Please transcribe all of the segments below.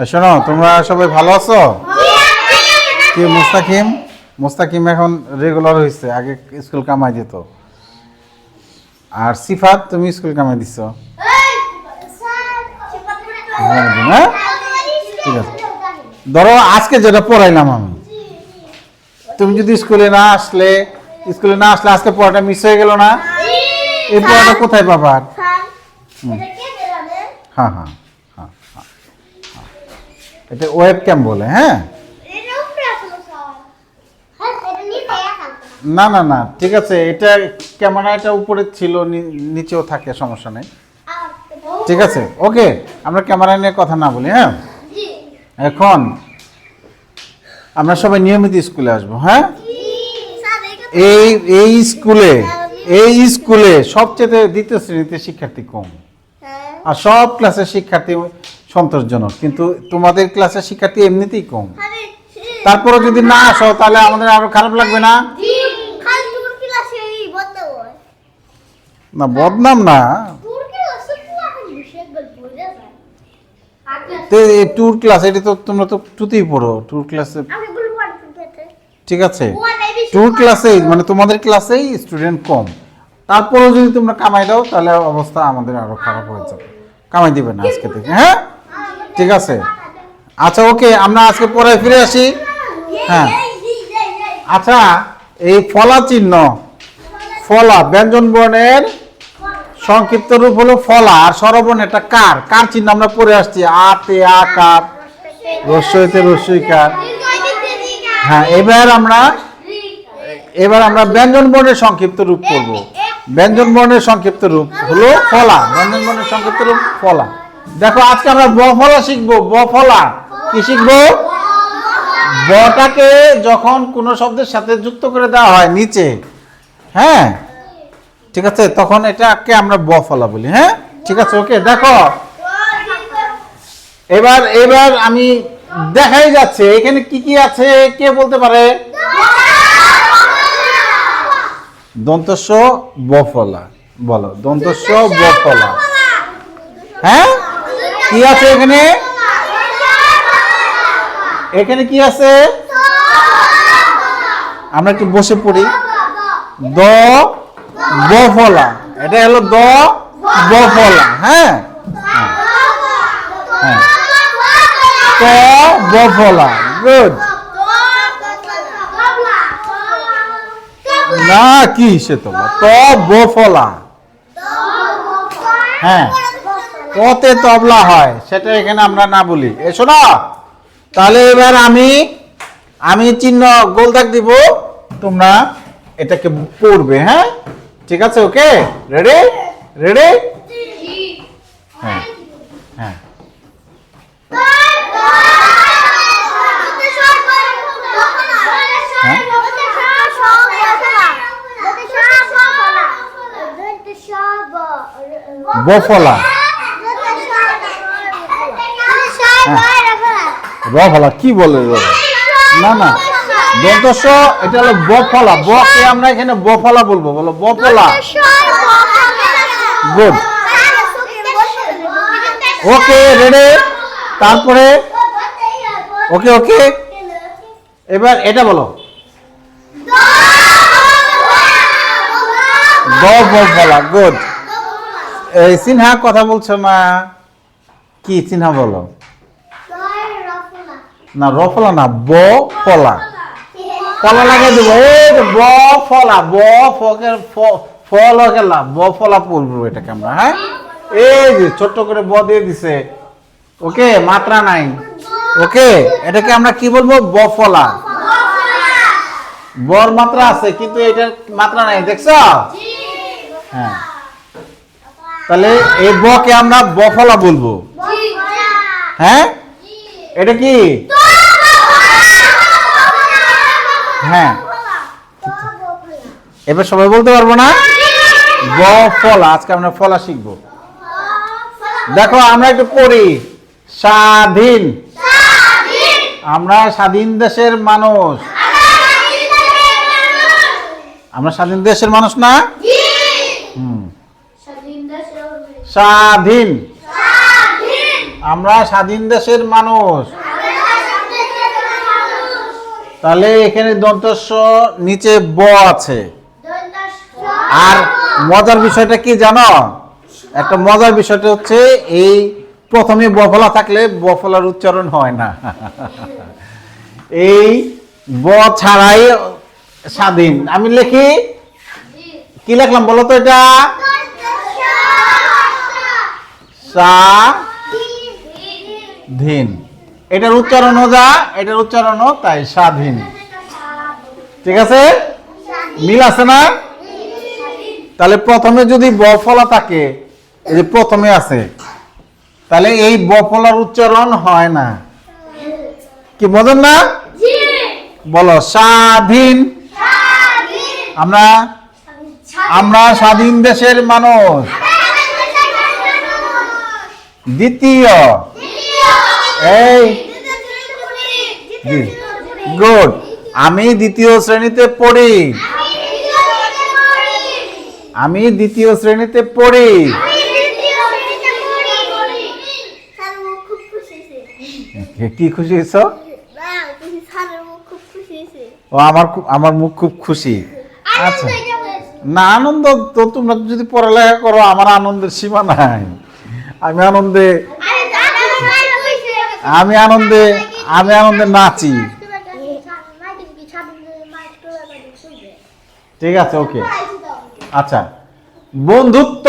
শোনো তোমরা সবাই ভালো আছো? কি মুস্তাকিম? মুস্তাকিম এখন রেগুলার হয়েছে আগে স্কুল কামাই যেত আর সিফাত তুমি স্কুল কামাই হ্যাঁ হ্যাঁ? ঠিক আছে ধরো আজকে যেটা পড়াইলাম আমি। তুমি যদি স্কুলে না আসলে স্কুলে না আসলে আজকে পড়াটা মিস হয়ে গেল না? এই পড়াটা কোথায় পাবা? আর? হ্যাঁ হ্যাঁ হ্যাঁ। এটা ওয়েব ক্যাম বলে হ্যাঁ? না না না ঠিক আছে এটা ক্যামেরাটা উপরে ছিল নিচেও থাকে সমস্যা নেই। ঠিক আছে ওকে আমরা ক্যামেরা নিয়ে কথা না বলি হ্যাঁ? এখন আমরা সবাই নিয়মিত স্কুলে আসব হ্যাঁ? এই এই স্কুলে এই স্কুলে সবচেয়ে দ্বিতীয় শ্রেণীতে শিক্ষার্থী কম। আর সব ক্লাসের শিক্ষার্থী সন্তোষজনক কিন্তু তোমাদের ক্লাসের শিক্ষার্থী এমনিতেই কম। তারপরে যদি না আসো তাহলে আমাদের আরও খারাপ লাগবে না? না বদনাম না। ট্যুর ক্লাস এটা তো তোমরা তো টুতেই পড়ো। ট্যুর ক্লাসে ঠিক আছে। ট্যুর ক্লাসে মানে তোমাদের ক্লাসেই স্টুডেন্ট কম। তারপরেও যদি তোমরা কামাই দাও তাহলে অবস্থা আমাদের আরও খারাপ হয়ে যাবে। কামাই দিবে না আজকে থেকে হ্যাঁ? ঠিক আছে। আচ্ছা ওকে, আমরা আজকে পরে ফিরে আসি। হ্যাঁ। আচ্ছা এই ফলা চিহ্ন, ফলা, ব্যঞ্জন বর্ণের সংক্ষিপ্ত রূপ হলো ফলা, আর স্বরবর্ণ এটা কার? কার চিহ্ন আমরা পড়ে আসছি? আতে, আকার, রস্যইতে রস্যইকার হ্যাঁ এবার আমরা এবার আমরা ব্যঞ্জন বর্ণের সংক্ষিপ্ত রূপ করব। ব্যঞ্জন বর্ণের সংক্ষিপ্ত রূপ হলো ফলা। ব্যঞ্জন বর্ণের সংক্ষিপ্ত রূপ ফলা। দেখো, আজকে আমরা ব ফলা শিখব ব ফলা কি শিখব? বটাকে যখন কোনো শব্দের সাথে যুক্ত করে দেওয়া হয় নিচে হ্যাঁ? ঠিক আছে? তখন এটাকে আমরা ব ফলা বলি হ্যাঁ? ঠিক আছে, ওকে, দেখো। এবার এবার আমি দেখাই যাচ্ছে, এখানে কি কি আছে, কে বলতে পারে? দন্তস্ব বফলা, বলো, দন্তস্ব বফলা। হ্যাঁ? কি আছে এখানে? এখানে কি আছে? আমরা একটু বসে পড়ি। দ বফলা এটা হলো দ বফলা হ্যাঁ? হ্যাঁ। ত বফলা গুড না, কি সে তো? ত বফলা হ্যাঁ। কতে তবলা হয় সেটা এখানে আমরা না বলি। এসো না তাহলে এবার আমি আমি চিহ্ন গোল দাগ দিব তোমরা এটাকে পড়বে হ্যাঁ? ঠিক আছে ওকে? রেডি রেডি হ্যাঁ। হ্যাঁ। বফলা। রফলা কি বলে রে? না না। দন্তস্ব এটা হলো বফলা বকে আমরা এখানে বফলা বলব বলো বফলা গুড। Okay ready? তারপরে? ওকে ওকে। এবার এটা বলো। ব বফলা গুড। এই সিনহা কথা বলছো মা। কি চিনহা বলো? না রফলা না ব ফলা। ফলা লাগিয়ে দেবো এই ব ফলা ব ফকের ফ- ফল গেলা ব ফলা পড়ব এটাকে আমরা হ্যাঁ? এই যে ছোট্ট করে ব দিয়ে দিছে ওকে মাত্রা নাই। ওকে এটাকে আমরা কি বলব? ব ফলা। বর মাত্রা আছে কিন্তু এটার মাত্রা নাই দেখছ? হ্যাঁ। তাহলে এই বকে আমরা বফলা বলব। হ্যাঁ? এটা কি? হ্যাঁ। এবার সবাই বলতে পারব না? ব ফলা আজকে আমরা ফলা শিখব। দেখো আমরা একটু পড়ি। স্বাধীন। আমরা স্বাধীন দেশের মানুষ। আমরা স্বাধীন দেশের মানুষ না? হুম। স্বাধীন। আমরা স্বাধীন দেশের মানুষ। তাহলে এখানে দন্তস্ব নিচে ব আছে। আর মজার বিষয়টা কি জানো? একটা মজার বিষয়টা হচ্ছে এই প্রথমে বফলা থাকলে বফলার উচ্চারণ হয় না। এই ব ছাড়াই স্বাধীন। আমি লিখি? কি লিখলাম বলো তো এটা? স্বাধীন। এটার উচ্চারণও যা, এটার উচ্চারণও তাই, স্বাধীন। ঠিক আছে? মিল আছে না? তাহলে প্রথমে যদি বফলা থাকে, এই যে প্রথমে আছে, তাহলে এই বফলার উচ্চারণ হয় না। কি বোঝেন না? বলো, স্বাধীন। আমরা আমরা স্বাধীন দেশের মানুষ। দ্বিতীয় এই গুড। আমি দ্বিতীয় শ্রেণীতে পড়ি। আমি দ্বিতীয় শ্রেণীতে পড়ি। কি খুশি হয়েছ? ও আমার আমার মুখ খুব খুশি। আচ্ছা। না আনন্দ তো তোমরা যদি পড়ালেখা করো আমার আনন্দের সীমা নাই। আমি আনন্দে আমি আনন্দে আমি আনন্দে নাচি। ঠিক আছে, ওকে। আচ্ছা বন্ধুত্ব।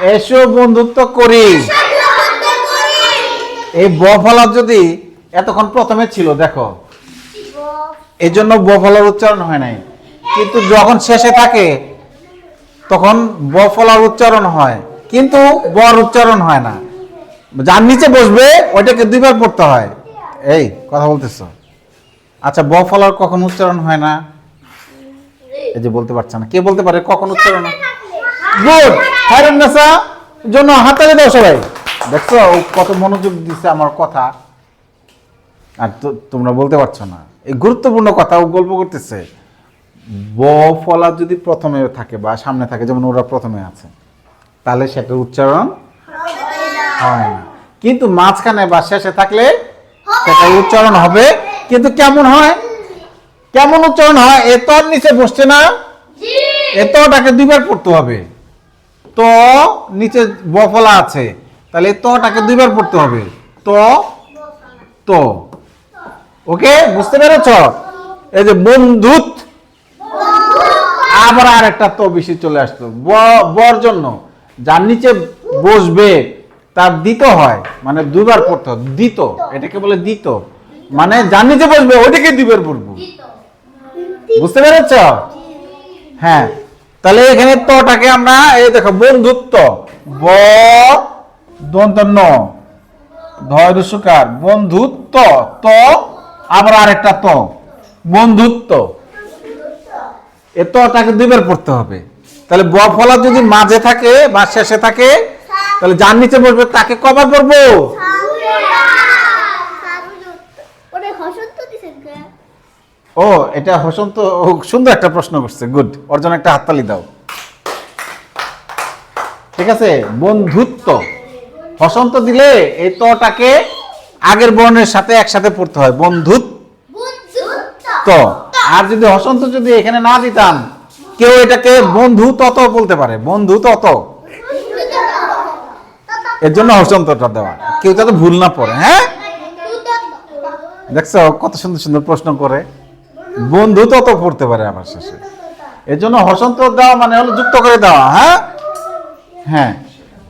এসো বন্ধুত্ব করি। এই বফলার যদি এতক্ষণ প্রথমে ছিল, দেখো। এই জন্য বফলার উচ্চারণ হয় নাই। কিন্তু যখন শেষে থাকে, তখন বফলার উচ্চারণ হয়। কিন্তু বর উচ্চারণ হয় না। যার নিচে বসবে, ওইটাকে দুইবার পড়তে হয়। এই, কথা বলতেছ। আচ্ছা বফলার কখন উচ্চারণ হয় না? এই যে বলতে পারছে না। কে বলতে পারে কখন উচ্চারণ গুড! হাইরান নেসা জন্য হাতালে দাও সবাই। দেখছ কত মনোযোগ দিচ্ছে আমার কথা। আর তোমরা বলতে পারছ না। এই গুরুত্বপূর্ণ কথা ও গল্প করতেছে। ব ফলা যদি প্রথমে থাকে বা সামনে থাকে, যেমন ওরা প্রথমে আছে, তাহলে সেটার উচ্চারণ হয় না। কিন্তু মাঝখানে বা শেষে থাকলে সেটা উচ্চারণ হবে। কিন্তু কেমন হয়? কেমন উচ্চারণ হয়? এ তোর নিচে বসছে না? এ তোটাকে দুইবার পড়তে হবে। তো নিচে বফলা আছে। তাহলে তোটাকে দুইবার পড়তে হবে। তো তো। ওকে? বুঝতে পেরেছ? এই যে বন্ধুত। আবার আর একটা তো বেশি চলে আসতো বর জন্য। যার নিচে বসবে তার দিত হয়। মানে দুবার পড়তে দিত। এটাকে বলে দিত। মানে যার নিচে বসবে, ওইটাকে দুইবার পড়ব। বুঝতে পেরেছ? হ্যাঁ। তাহলে এখানে তটাকে আমরা, এই দেখো, বন্ধুত্ব। ব দন্ত ন ধয় রসুকার বন্ধুত্ব, ত, আবার আরেকটা ত। বন্ধুত্ব। এ তটাকে দুইবার পড়তে হবে। তাহলে ব ফলা যদি মাঝে থাকে বা শেষে থাকে তাহলে যার নিচে বসবে তাকে কবার পড়ব ও এটা হসন্ত সুন্দর একটা প্রশ্ন করছে গুড ওর জন্য একটা হাততালি দাও। ঠিক আছে? বন্ধুত্ব। হসন্ত দিলে এই তটাকে আগের বর্ণের সাথে একসাথে পড়তে হয় বন্ধুত্ব। আর যদি হসন্ত যদি এখানে না দিতাম কেউ এটাকে বন্ধু তত বলতে পারে বন্ধু তত এর জন্য হসন্তটা দেওয়া। কেউ যাতে ভুল না পড়ে হ্যাঁ? দেখছ, কত সুন্দর সুন্দর প্রশ্ন করে। বন্ধু তত পড়তে পারে আমার শেষে। এর জন্য হসন্ত দেওয়া মানে হলো যুক্ত করে দেওয়া হ্যাঁ? হ্যাঁ।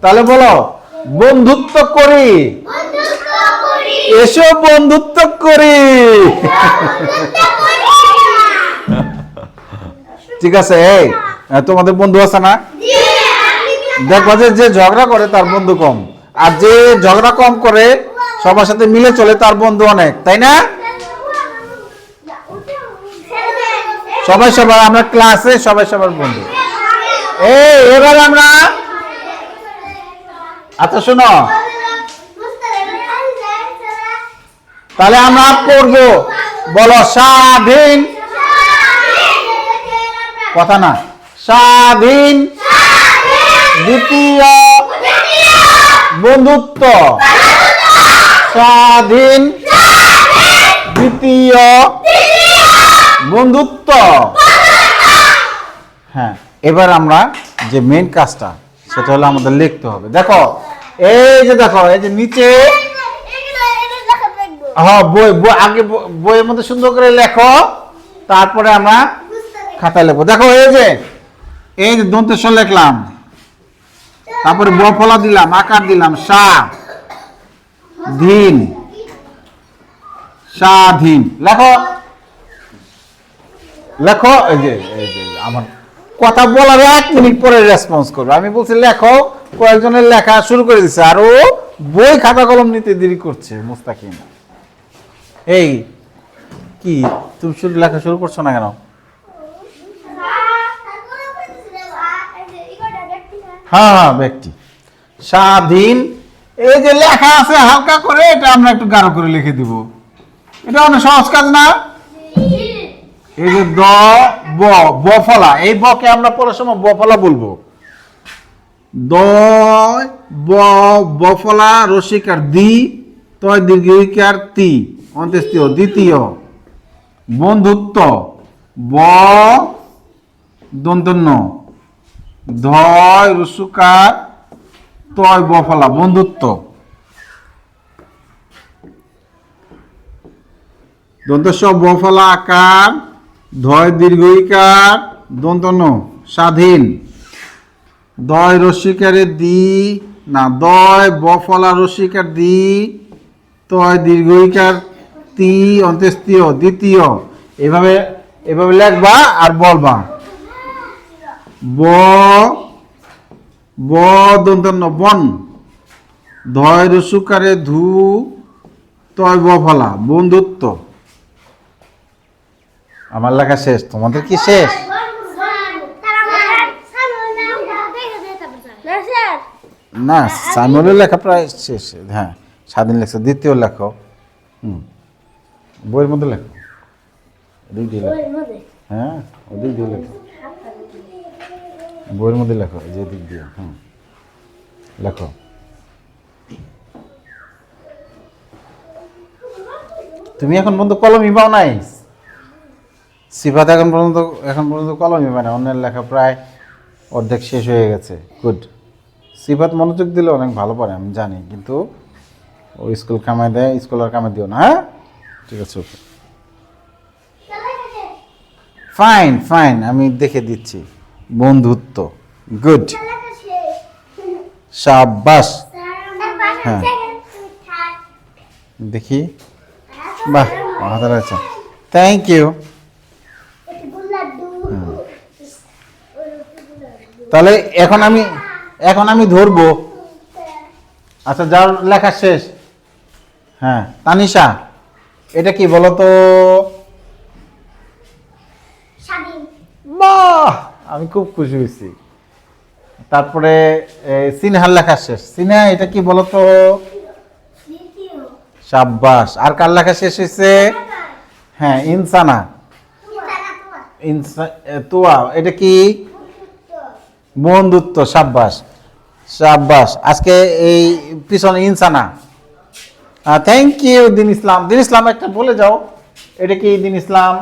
তাহলে বলো, বন্ধুত্ব করি। এসো বন্ধুত্ব করি। ঠিক আছে, এই, তোমাদের বন্ধু আছে না? দেখবা যে যে ঝগড়া করে তার বন্ধু কম। আর যে ঝগড়া কম করে সবার সাথে মিলে চলে তার বন্ধু অনেক তাই না? সবাই সবার আমরা ক্লাসে সবাই সবার বন্ধু। এই এবার আমরা আচ্ছা শোনো। তাহলে আমরা পড়ব বলো স্বাধীন। কথা না। স্বাধীন দ্বিতীয় বন্ধুত্ব। স্বাধীন। দ্বিতীয় বন্ধুত্ব। হ্যাঁ এবার আমরা যে মেন কাজটা, সেটা হলো আমাদের লিখতে হবে। দেখো, এই যে দেখো, এই যে নিচে হ্যাঁ বই বই, আগে বইয়ের মধ্যে সুন্দর করে লেখো। তারপরে আমরা খাতায় লিখব। দেখো, এই যে এই যে দন্তেশ্বর লিখলাম। তারপরে বফলা দিলাম, আকার দিলাম, সা, ধীন। স্বাধীন লেখো। লেখো, এই যে আমার কথা বলার এক মিনিট পরে রেসপন্স করবে। আমি বলছি, লেখো, কয়েকজনের লেখা শুরু করে দিচ্ছে আর ও বই খাতা কলম নিতে দেরি করছে, মুস্তাকিম। এই, কি, তুমি শুরু লেখা শুরু করছ না কেন? হ্যাঁ হ্যাঁ ব্যক্তি। স্বাধীন। এই যে লেখা আছে হালকা করে, এটা আমরা একটু গাঢ় করে লিখে দিব। এটা অনেক সহজ কাজ না? এই যে দ, ব বফলা এই বকে আমরা পরের সময় বফলা বলব। দ, ব বফলা রসিকার দি, তয় দীর্ঘিকার তি। অন্ত্যেষ্টিয় দ্বিতীয়। বন্ধুত্ব। ব দন্তন্য ধয় রসুকার, তয় বফলা, বন্ধুত্ব। দন্তস্ব বফলা আকার, ধয় দীর্ঘইকার দন্তন্য স্বাধীন। দয় রসিকারে দি, না, দয় বফলা রসিকার দি, তয় দীর্ঘইকার তি, অন্ত্যেষ্টিয়, দ্বিতীয়। এভাবে এভাবে লেখবা আর বলবা। ব ব দন্তন্য বন। ধয় রসুকারে ধু তয় বফলা বন্ধুত্ব। আমার লেখা শেষ। তোমাদের কি শেষ? না সাইমনের লেখা প্রায় শেষ। হ্যাঁ স্বাধীন লেখা। দ্বিতীয় লেখো হুম। বইয়ের মধ্যে লেখো। ওদিক দিয়ে লেখো হ্যাঁ দিয়ে লেখো। বইয়ের মধ্যে লেখো যে দিক দিয়ে, হুম। লেখো। তুমি এখন পর্যন্ত কলমই পাও নাই? সিফাত এখন পর্যন্ত এখন পর্যন্ত কলমই পায় না অন্যের লেখা প্রায় অর্ধেক শেষ হয়ে গেছে। গুড সিফাত মনোযোগ দিলে অনেক ভালো পারে আমি জানি, কিন্তু ও স্কুল কামাই দেয়, স্কুল আর কামাই দিও না হ্যাঁ? ঠিক আছে, ওকে। ফাইন ফাইন আমি দেখে দিচ্ছি। বন্ধুত্ব। গুড সাবাস হ্যাঁ। দেখি। বাহ হাজার আছে থ্যাংক ইউ তাহলে এখন আমি এখন আমি ধরবো। আচ্ছা যার লেখা শেষ। হ্যাঁ তানিশা এটা কি বলো তো বাহ! আমি খুব খুশি হয়েছি। তারপরে সিনহার লেখা শেষ। সিনহা এটা কি বলতো? সাব্বাস। আর কার লেখা শেষ হয়েছে? হ্যাঁ ইনসানা। তোয়া। এটা কি? বন্ধুত্ব সাব্বাস। সাব্বাস। আজকে এই পিছনে ইনসানা। থ্যাংক ইউ দিন ইসলাম। দিন ইসলাম একটা বলে যাও। এটা কি দিন ইসলাম?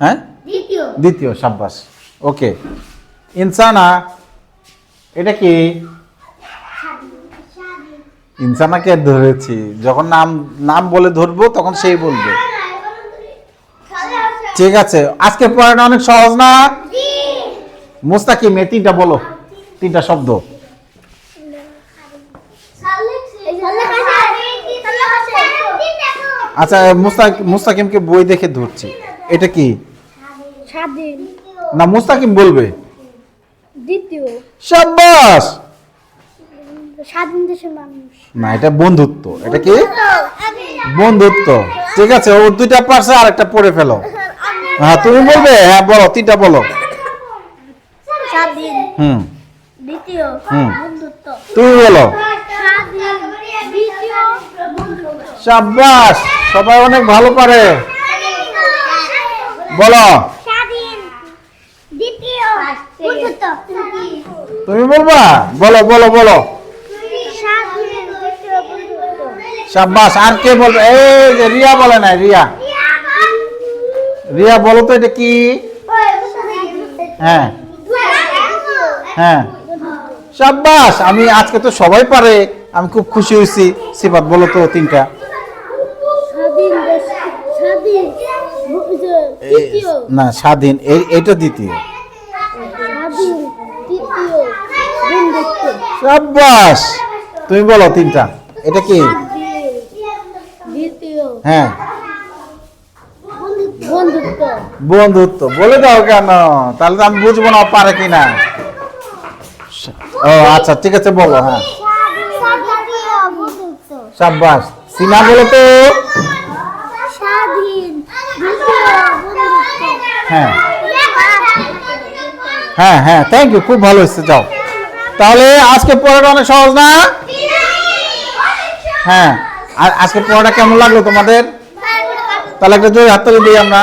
হ্যাঁ? দ্বিতীয় সাব্বাস। ওকে। ইনসানা, এটা কি? ইনসানাকে ধরেছি। যখন নাম নাম বলে ধরবো, তখন সেই বলবে। ঠিক আছে। আজকে পড়াটা অনেক সহজ না? মুস্তাকিম, এ তিনটা বলো। তিনটা শব্দ। আচ্ছা মুস্তাক মুস্তাকিমকে বই দেখে ধরছি। এটা কি? না মুস্তাকিম বলবে? দ্বিতীয়। সাব্বাস! স্বাধীন দেশের মানুষ। না এটা বন্ধুত্ব। এটা কি? বন্ধুত্ব। ঠিক আছে ও দুইটা পারছে আর একটা পড়ে ফেলো। হ্যাঁ তুমি বলবে? হ্যাঁ বলো তিনটা বলো। স্বাধীন। হুম। দ্বিতীয় হুম। বন্ধুত্ব। তুমি বলো। দ্বিতীয় সবাই অনেক ভালো পারে। বলো। তুমি বলবা? বলো বলো বলো। সাব্বাস আর কে বলবে? এই যে রিয়া বলে না রিয়া। রিয়া বলো তো এটা কি? হ্যাঁ। হ্যাঁ। সাব্বাস আমি আজকে তো সবাই পারে। আমি খুব খুশি হয়েছি। সিফাত বলো তো তিনটা। না স্বাধীন এই এটা দ্বিতীয় স্বাধীন তৃতীয় বন্ধুত্ব সাব্বাস। তুমি বলো তিনটা। এটা কি? হ্যাঁ। বন্ধুত্ব। বলে দাও কেন? তাহলে তো আমি বুঝব না পারে কিনা। ও আচ্ছা ঠিক আছে বলো হ্যাঁ। সাব্বাস। সিনা বলো তো। হ্যাঁ। হ্যাঁ হ্যাঁ থ্যাংক ইউ খুব ভালো হয়েছে যাও। তাহলে আজকে পড়াটা অনেক সহজ না? হ্যাঁ আর আজকে পড়াটা কেমন লাগল তোমাদের? তাহলে একটা জোরে হাততালি দিই আমরা।